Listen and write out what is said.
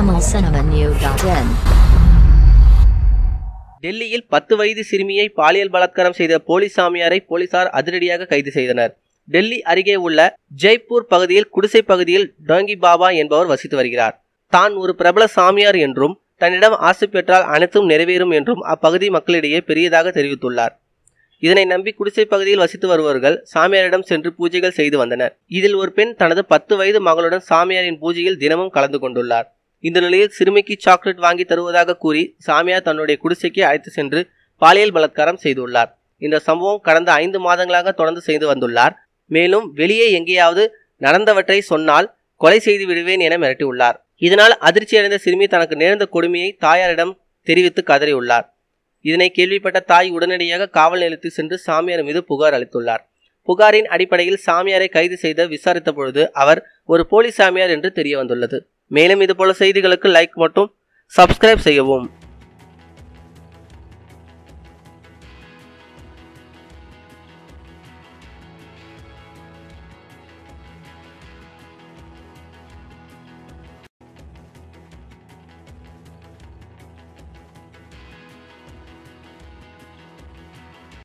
tamilcinemanew.in டெல்லியில் பத்து வயது சிறுமியை பாலியல் பலாத்காரம் செய்த போலீஸ் சாமியாரை போலீசார் அதிரடியாக கைது செய்தனர். டெல்லி அருகே உள்ள ஜெய்ப்பூர் பகுதியில் குடிசை பகுதியில் டோங்கி பாபா என்பவர் வசித்து வருகிறார். தான் ஒரு பிரபல சாமியார் என்றும் தன்னிடம் ஆசை பெற்றால் அனைத்தும் நிறைவேறும் என்றும் அப்பகுதி மக்களிடையே பெரியதாக தெரிவித்துள்ளார். இதனை நம்பி குடிசை பகுதியில் வசித்து வருபவர்கள் சாமியாரிடம் சென்று பூஜைகள் செய்து வந்தனர். இதில் ஒரு பெண் தனது பத்து வயது மகளுடன் சாமியாரின் பூஜையில் தினமும் கலந்து கொண்டுள்ளார். இந்த நிலையில் சிறுமிக்கு சாக்லேட் வாங்கி தருவதாக கூறி சாமியார் தன்னுடைய குடிசைக்கு அழைத்து சென்று பாலியல் பலாத்காரம் செய்துள்ளார். இந்த சம்பவம் கடந்த ஐந்து மாதங்களாக தொடர்ந்து செய்து வந்துள்ளார். மேலும் வெளியே எங்கேயாவது நடந்தவற்றை சொன்னால் கொலை செய்து விடுவேன் என மிரட்டியுள்ளார். இதனால் அதிர்ச்சியடைந்த சிறுமி தனக்கு நேர்ந்த கொடுமையை தாயாரிடம் தெரிவித்து கதறியுள்ளார். இதனை கேள்விப்பட்ட தாய் உடனடியாக காவல் நிலையத்தில் சென்று சாமியார் மீது புகார் அளித்துள்ளார். புகாரின் அடிப்படையில் சாமியாரை கைது செய்து விசாரித்த பொழுது அவர் ஒரு போலி சாமியார் என்று தெரிய வந்துள்ளது மேலும் இதுபோல செய்திகளுக்கு லைக் மற்றும் சப்ஸ்கிரைப் செய்யவும்.